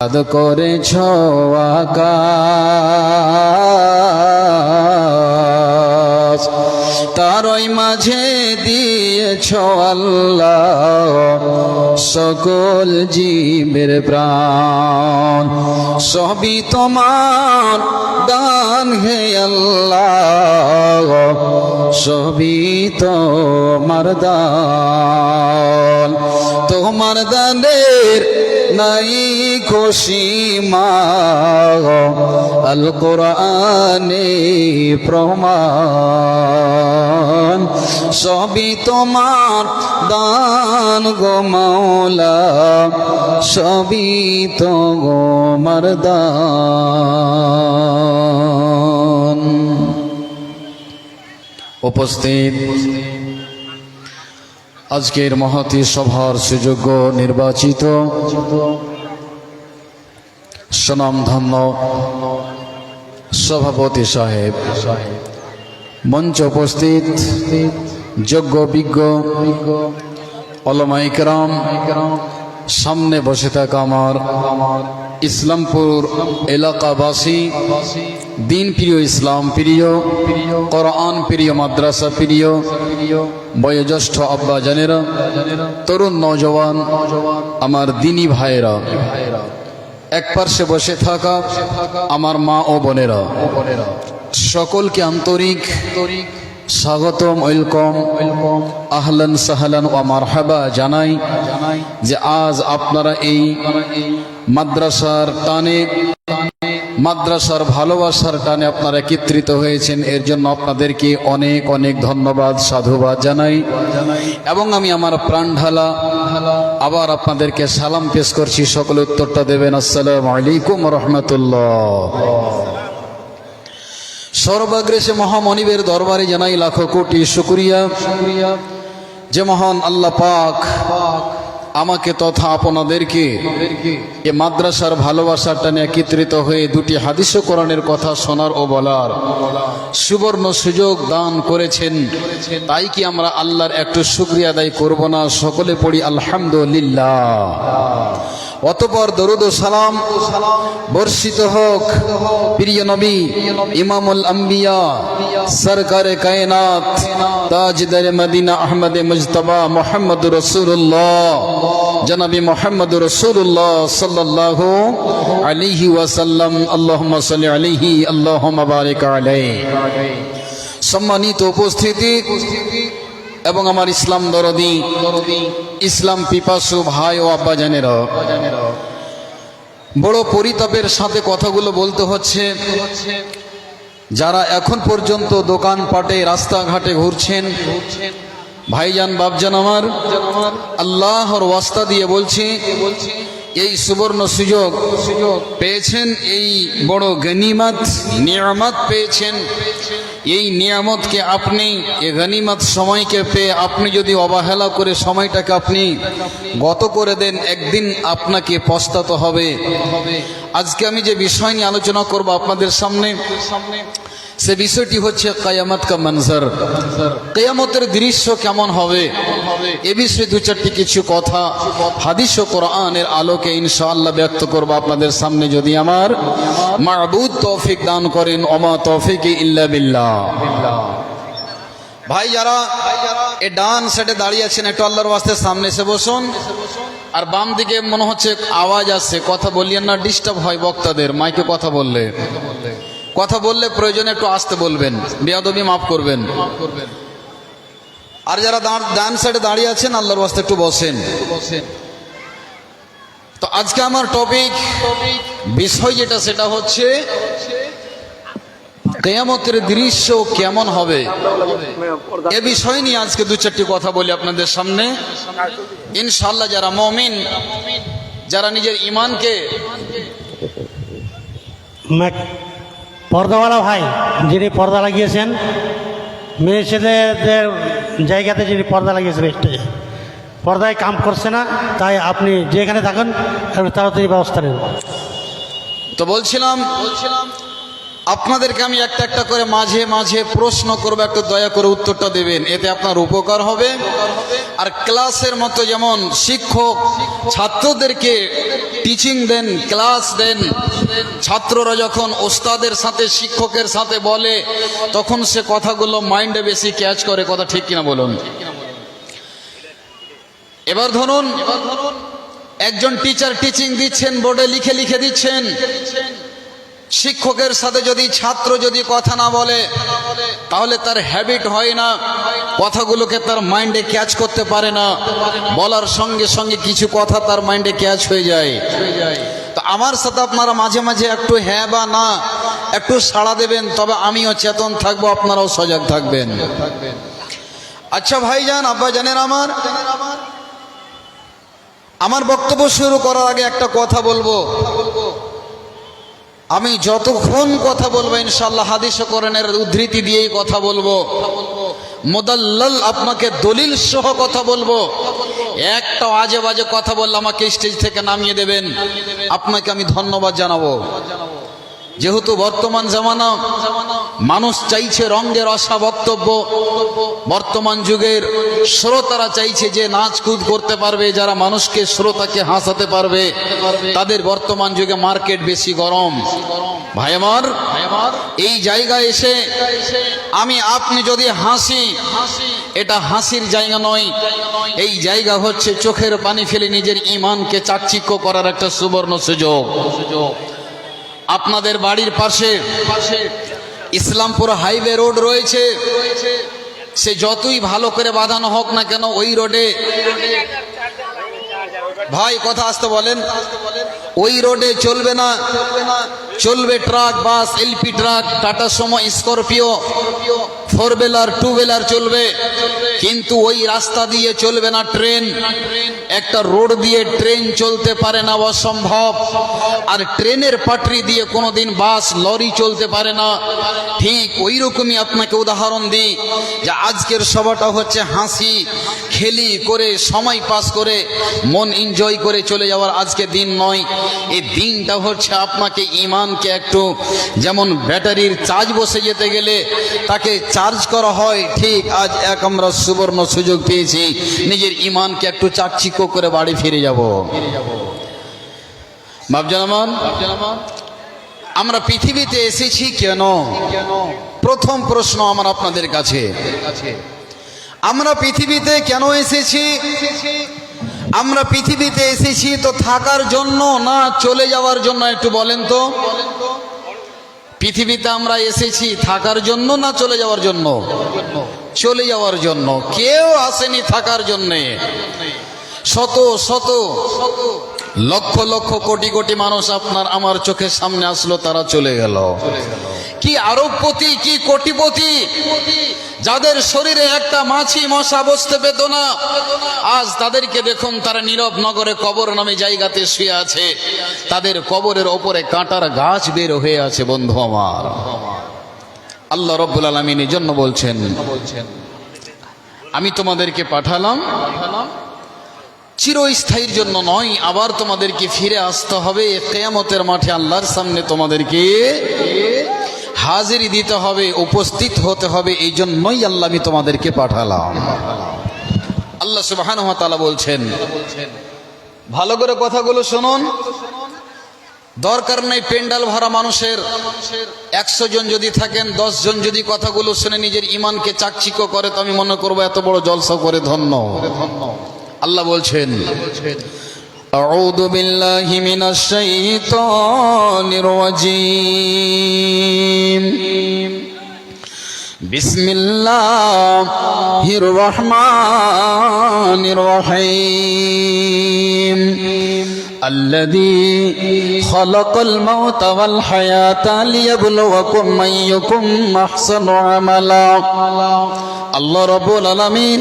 আদ করেছ আকাশ। তারই মাঝে দিয়েছ আল্লাহ সকল জীবের প্রাণ। সবই তোমার দান হে আল্লাহ, সবই তোমার দান। তোমার দানের নাই খুশি মা আল কোরআনে প্রমাণ। সবই তোমার দান গো মাওলা, সবই তো গোমার দান উপস্থিত আজকের মহতি সভার সুযোগ্য নির্বাচিত সুনামধন্য সভাপতি সাহেব। মঞ্চ উপস্থিত যোগ্য, বিজ্ঞ অলমাইকরাম সামনে বসে থাকা আমার আমার ইসলামপুর এলাকাবাসী, দিন প্রিয় ইসলাম প্রিয়, কোরআন প্রিয়, মাদ্রাসা প্রিয়, বয়োজ্যেষ্ঠ আব্বা জানেরা তরুণ নজওয়ান আমার দিনী ভাইয়েরা, এক পার্শ্বে বসে থাকা আমার মা ও বোনেরা, সকলকে আন্তরিক স্বাগতম, ওয়েলকম, আহলান সাহলান ও মারহাবা জানাই যে আজ আপনারা এই মাদ্রাসার টানে, মাদ্রাসার ভালোবাসার টানে আপনারা একত্রিত হয়েছেন। এর জন্য আপনাদেরকে অনেক অনেক ধন্যবাদ, সাধুবাদ জানাই। এবং আমি আমার প্রাণ ঢালা, আবার আপনাদেরকে সালাম পেশ করছি। সকলে উত্তরটা দেবেন। আসসালাম আলাইকুম রহমতুল্লাহ। সর্বাগ্রেসে মহামনিবের দরবারে জানাই লাখো কোটি শুক্রিয়া। যে মহান আল্লাহ পাক আমাকে তথা আপনাদেরকে এ মাদ্রাসার ভালোবাসার টানে একত্রিত হয়ে দুটি হাদিস কোরআনের কথা শোনার ও বলার সুবর্ণ সুযোগ দান করেছেন। তাই কি আমরা আল্লাহর একটু শুক্রিয়া আদায় করব না? সকলে পড়ি আলহামদুলিল্লাহ। অতপর দরুদ সালাম বর্ষিত হোক। প্রিয় নবী, ইমামুল আম্বিয়া, সরকারে কায়নাত, তাজদার মদিনা আহমদ মুজতবা মোহাম্মদ রসুল্লাহ জনাবি মোহাম্মদ রসুল্লাহ সাল্লাহ আলিহি ওয়াসাল্লাম আল্লাহ সাল্লি আলিহি আল্লাহ বারিক আলাই সম্মানিত উপস্থিতি এবং আমার ইসলাম দরদি, ইসলাম পিপাসু ভাই ও আব্বা জানেরা, বড় পরিতাপের সাথে কথাগুলো বলতে হচ্ছে। যারা এখন পর্যন্ত দোকানপাটে, রাস্তাঘাটে ঘুরছেন ভাইজান বাবজান আমার, আল্লাহর ওয়াস্তা দিয়ে বলছি, এই সুবর্ণ সুযোগ সুযোগ পেয়েছেন, এই বড় গনিমত, নিয়ামত পেয়েছেন। এই নিয়ামতকে আপনি, এই গনিমত সময়কে পেয়ে আপনি যদি অবহেলা করে সময়টাকে আপনি গত করে দেন, একদিন আপনাকে পস্তাতে হবে। আজকে আমি যে বিষয় নিয়ে আলোচনা করব আপনাদের সামনে সামনে সে বিষয়টি হচ্ছে কায়ামত কা মঞ্জর কেয়ামতের দৃশ্য কেমন হবে? এ বিষয়ে দু চারটি কিছু কথা হাদিস ও কোরআনের আলোকে ইনশাআল্লাহ ব্যক্ত করব আপনাদের সামনে। যদি আমার মাহবুদ তৌফিক দান করেন, ওমা তৌফিক ইল্লা বিল্লাহ। ভাই যারা এ ডান সাইডে দাঁড়িয়ে আছেন, একটু আল্লাহর ওয়াস্তে সামনে এসে বসুন। আর বাম দিকে মনে হচ্ছে আওয়াজ আসছে, কথা বললেন না ডিস্টার্ব হয় বক্তাদের, মাইকে কথা বললে। কথা বললে প্রয়োজনে একটু আসতে বলবেন। বেয়াদবি মাফ করবেন। আর যারা ডান সাইডে দাঁড়িয়ে আছেন, আল্লাহর ওয়াস্তে একটু বসেন। তো আজকে আমার টপিক বিষয় যেটা, সেটা হচ্ছে কেয়ামতের দৃশ্য কেমন হবে? এ বিষয় নিয়ে আজকে দু চারটি কথা বলি আপনাদের সামনে। ইনশাল্লাহ যারা মমিন, যারা নিজের ইমানকে পর্দাওয়ালা ভাই, যিনি পর্দা লাগিয়েছেন মেয়ে ছেলেদের জায়গাতে যিনি পর্দা লাগিয়েছেন স্টেজে পর্দায় কাম করছে না, তাই আপনি যেখানে থাকেন তাড়াতাড়ি ব্যবস্থা নেন। তো বলছিলাম বলছিলাম আপনাদেরকে আমি একটা একটা করে মাঝে মাঝে প্রশ্ন করব, একটু দয়া করে উত্তরটা দেবেন। এতে আপনার উপকার হবে। আর ক্লাসের মতো যেমন শিক্ষক ছাত্রদেরকে টিচিং দেন ক্লাস দেন, ছাত্ররা যখন ওস্তাদের সাথে, শিক্ষকের সাথে বলে, তখন সে কথাগুলো মাইন্ডে বেশি ক্যাচ করে। কথা ঠিক কিনা বলুন? এবার ধরুন, একজন টিচার টিচিং দিচ্ছেন বোর্ডে লিখে লিখে দিচ্ছেন। শিক্ষকের সাথে যদি ছাত্র যদি কথা না বলে, তাহলে তার হ্যাবিট হয় না। কথাগুলোকে তার মাইন্ডে ক্যাচ করতে পারে না। বলার সঙ্গে সঙ্গে কিছু কথা তার মাইন্ডে ক্যাচ হয়ে যায়। তো আমার সাথে আপনারা মাঝে মাঝে একটু হ্যাঁ বা না, একটু সাড়া দেবেন, তবে আমিও চেতন থাকব, আপনারাও সজাগ থাকবেন। আচ্ছা ভাইজান আব্বা জানেন আমার। আমার বক্তব্য শুরু করার আগে একটা কথা বলব। আমি যতক্ষণ কথা বলব ইনশাল্লাহ হাদিস করেনের উদ্ধৃতি দিয়েই কথা বলব। মোদাল্লাল আপনাকে দলিল সহ কথা বলব। একটা আজে বাজে কথা বললে আমাকে স্টেজ থেকে নামিয়ে দেবেন। আপনাকে আমি ধন্যবাদ জানাব। যেহেতু বর্তমান জামানা মানুষ চাইছে রঙ্গের অসা বক্তব্য। বর্তমান যুগের শ্রোতারা চাইছে যে নাচ কুদ করতে পারবে, যারা মানুষকে শ্রোতাকে হাসাতে পারবে, তাদের বর্তমান যুগে মার্কেট বেশি গরম। ভাই আমার, এই জায়গায় এসে আমি আপনি যদি হাসি, এটা হাসির জায়গা নয়। এই জায়গা হচ্ছে চোখের পানি ফেলে নিজের ইমানকে চাকচিক্য করার একটা সুবর্ণ সুযোগ। আপনাদের বাড়ির পাশে ইসলামপুর হাইওয়ে রোড রয়েছে। সে যতই ভালো করে বাঁধানো হোক না কেন, ওই রোডে ভাই, কথা আসতে বলেন। ওই রোডে চলবে না। চলবে truck, bus, LP truck, Tata Sumo Scorpio. Four wheeler, two wheeler চলবে। কিন্তু ওই রাস্তা দিয়ে চলবে না ট্রেন। একটা রোড দিয়ে ট্রেন চলতে পারে না, অসম্ভব। আর ট্রেনের পাটরি দিয়ে কোনোদিন বাস, লরি চলতে পারে না। ঠিক ওই রকমই আপনাকে উদাহরণ দিই যে আজকের সভাটা হচ্ছে হাসি, খেলি করে, সময় পাস করে, মন এনজয় করে চলে যাওয়ার আজকে দিন নয়। এই দিনটা হচ্ছে আপনাকে ইমানকে একটু যেমন ব্যাটারির চার্জ বসে যেতে গেলে তাকে চার্জ করা হয়, ঠিক আজ এক আমরা সুবর্ণ সুযোগ পেয়েছি, নিজের ইমানকে একটু চাকচিক্য করে বাড়ি ফিরে যাব। বাবজানামান আমরা পৃথিবীতে এসেছি কেন? প্রথম প্রশ্ন আমার আপনাদের কাছে। আমরা পৃথিবীতে কেন এসেছি? আমরা পৃথিবীতে এসেছি তো থাকার জন্য না চলে যাওয়ার জন্য একটু বলেন তো। পৃথিবীতে আমরা এসেছি থাকার জন্য না চলে যাওয়ার জন্য? চলে যাওয়ার জন্য। কেউ আসেনি থাকার জন্যে। শত শত, লক্ষ লক্ষ, কোটি কোটি মানুষ আপনার, আমার চোখের সামনে আসলো, তারা চলে গেল। কি আরবপতি, কি কোটিপতি? যাদের শরীরে একটা মাছি মশা বসতে পেত না, আজ তাদেরকে দেখুন তারা নীরব নগরে কবর নামে জায়গাতে শুয়ে আছে। তাদের কবরের ওপরে কাঁটার গাছ বের হয়ে আছে, বন্ধু আমার। আল্লাহ রব্বুল আলমিন এই জন্য বলছেন, আমি তোমাদেরকে পাঠালাম, চিরস্থায়ীর জন্য নয়, আবার তোমাদেরকে ফিরে আসতে হবে। কেয়ামতের মাঠে আল্লাহর সামনে তোমাদেরকে হাজিরি দিতে হবে, উপস্থিত হতে হবে, এই জন্যই আল্লাহ আমি তোমাদেরকে পাঠালাম। আল্লাহ সুবাহান তালা বলছেন, ভালো করে কথাগুলো শুনুন। দরকার নেই পেন্ডাল ভরা মানুষের। একশো জন যদি থাকেন, দশ জন যদি কথাগুলো শুনে নিজের ইমানকে চাকচিক্য করে, তো আমি মনে করব এত বড় জলসা করে ধন্য। আল্লাহ বলছেন أعوذ بالله من الشيطان الرجيم بسم الله الرحمن الرحيم الذي خلق الموت والحياة ليبلوكم أيكم أحسن عملا আল্লাহ রব্বুল আলামিন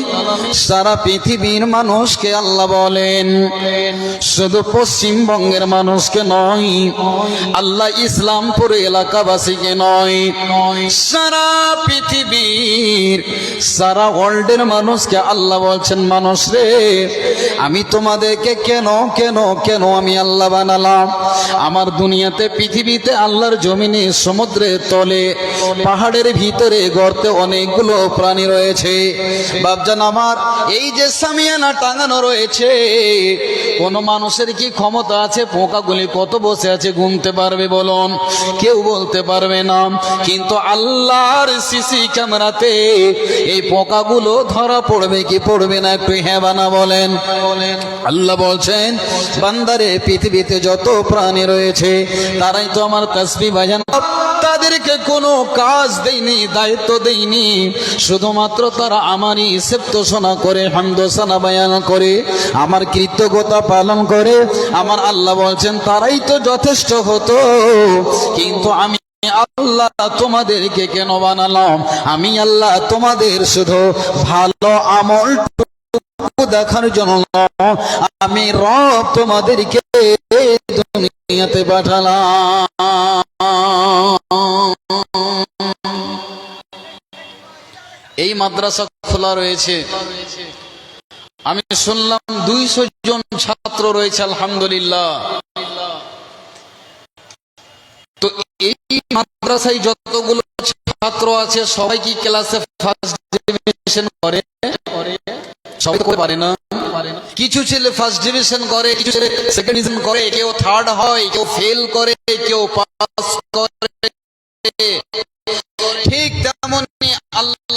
সারা পৃথিবীর মানুষকে আল্লাহ বলেন। শুধু পশ্চিমবঙ্গের মানুষকে নয়, আল্লাহ ইসলামপুর এলাকাবাসীকে নয়, সারা পৃথিবীর, সারা ওয়ার্ল্ডের মানুষকে আল্লাহ বলছেন, মানুষ রে, আমি তোমাদেরকে কেন কেন কেন আমি আল্লাহ বানালাম? আমার দুনিয়াতে, পৃথিবীতে আল্লাহর জমিনে, সমুদ্রের তলে, পাহাড়ের ভিতরে গর্তে অনেকগুলো প্রাণী রয়েছে বাবজান আমার, এই যে সামিয়ানা টাঙানো রয়েছে, কোন মানুষের কি ক্ষমতা আছে? পোকাগুলি কত বসে আছে গুনতে পারবে বলুন? কেউ বলতে পারবে না। কিন্তু আল্লাহর সিসি ক্যামেরাতে এই পোকাগুলো ধরা পড়বে কি পড়বে না একটু হ্যাঁ বানা বলেন। আল্লাহ বলছেন, বান্দারে, পৃথিবীতে যত প্রাণী রয়েছে, তারাই তো আমার তসবি বাজান। তাদেরকে কোনো কাজ দেয়নি, দায়িত্ব দেয়নি। শুধুমাত্র তারা আমারই সেপ্তোষণা করে হামদোসানা বায়ান করে, আমার কৃতজ্ঞতা পালন করে। আমার আল্লাহ বলছেন, তারাই তো যথেষ্ট হতো। কিন্তু আমি আল্লাহ তোমাদেরকে কেন বানালাম? আমি আল্লাহ তোমাদের শুধু ভালো আমল দেখার জন্য আমি রব তোমাদেরকে দুনিয়াতে পাঠালাম। এই মাদ্রাসা খোলা রয়েছে। আমি শুনলাম দুইশো জন ছাত্র রয়েছে, আলহামদুলিল্লাহ। তো এই মাদ্রাসায় যতগুলো ছাত্র আছে, সবাই কি ক্লাসে করে? সবাই তো করে পারে না। কিছু ছেলে ফার্স্ট ডিভিশন করে, কিছু ছেলে সেকেন্ড ডিভিশন করে, কেউ থার্ড হয়, কেউ ফেল করে, কেউ পাস করে।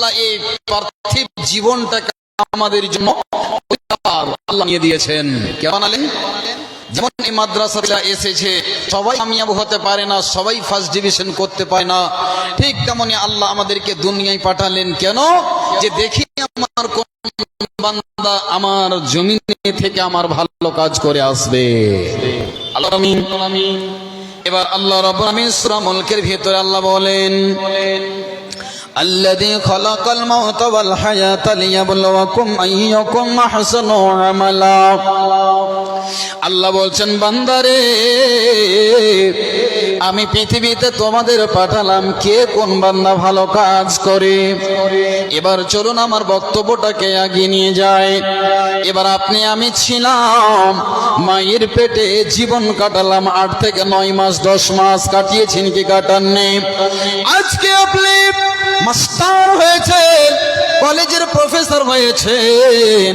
আল্লাহ এই পার্থিব জীবনটাকে আমাদের জন্য আল্লাহ নিয়ে দিয়েছেন। কেমন আলেন যেমন এই মাদ্রাসা এসেছে, সবাই কামিয়াব হতে পারে না, সবাই ফার্স্ট ডিভিশন করতে পারে না। ঠিক তেমনি আল্লাহ আমাদেরকে দুনিয়ায় পাঠালেন। কেন? যে দেখি আমার কোন বান্দা আমার জমিনে থেকে আমার ভালো কাজ করে আসবে। এবার আল্লাহ রব্বুল আমিন ভিতরে আল্লাহ বলেন الذي خلق الموت والحياة ليبلوكم أيكم أحسن عملا আল্লাহ বলছেন বান্দারে আমি পৃথিবীতে তোমাদের পাঠালাম কে কোন বান্দা ভালো কাজ করে এবার চলুন আমার বক্তব্যটাকে আগিয়ে নিয়ে যায় এবার আপনি আমি ছিলাম মায়ের পেটে জীবন কাটালাম আট থেকে নয় মাস দশ মাস কাটিয়েছেন কি কাটাননি আজকে আপনি মাস্টার হয়েছে কলেজের প্রফেসর হয়েছেন।